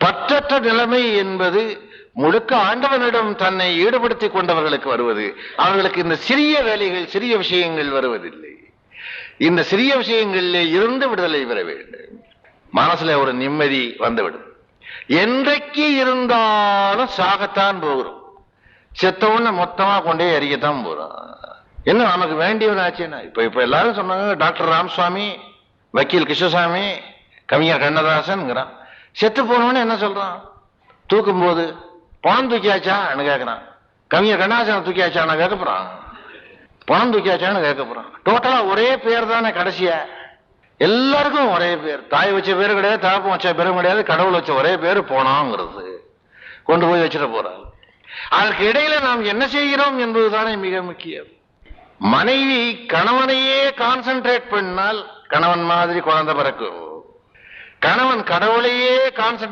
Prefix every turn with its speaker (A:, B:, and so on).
A: பற்றற்ற நிலைமை என்பது முழுக்க ஆண்டவனிடம் தன்னை ஈடுபடுத்திக் கொண்டவர்களுக்கு வருவது. அவர்களுக்கு இந்த சிறிய வேலைகள் சிறிய விஷயங்கள் வருவதில்லை. இந்த சிறிய விஷயங்களிலே இருந்து விடுதலை பெற வேண்டும். மனசுல ஒரு நிம்மதி வந்துவிடும். என்றைக்கு இருந்தாலும் சாகத்தான் போகிறோம். செத்தவொன்னு மொத்தமா கொண்டே எறியத்தான் போறோம். என்ன நமக்கு வேண்டியவன் ஆச்சுன்னா இப்ப இப்ப எல்லாரும் சொன்னாங்க டாக்டர் ராமசுவாமி வக்கீல் கிருஷ்ணசாமி கவிஞர் கண்ணதாசன்ங்கிறான். செத்து போனோன்னு என்ன சொல்றான்? தூக்கும் போது பணம் தூக்கியாச்சான்னு கேட்கறான் கவிஞர் கண்ணதாசன் தூக்கியாச்சான்னு கேட்க போறான். பணம் தூக்கியாச்சான்னு கேட்க போறான். டோட்டலா ஒரே பேர் தானே கடைசியா. எல்லாருக்கும் ஒரே பேர். தாய் வச்ச பேரு கிடையாது தகப்பம் வச்ச பேரும் கிடையாது கடவுள் வச்ச ஒரே பேர் போனாங்கிறது. கொண்டு போய் வச்சிட போறாரு. அதற்கு இடையில நாம் என்ன செய்கிறோம் என்பதுதானே மிக முக்கியம். மனைவி கணவனையே கான்சென்ட்ரேட் பண்ணால் கணவன் மாதிரி குழந்தை பிறக்கும். கணவன் கடவுளையே கான்சென்ட்ரேட்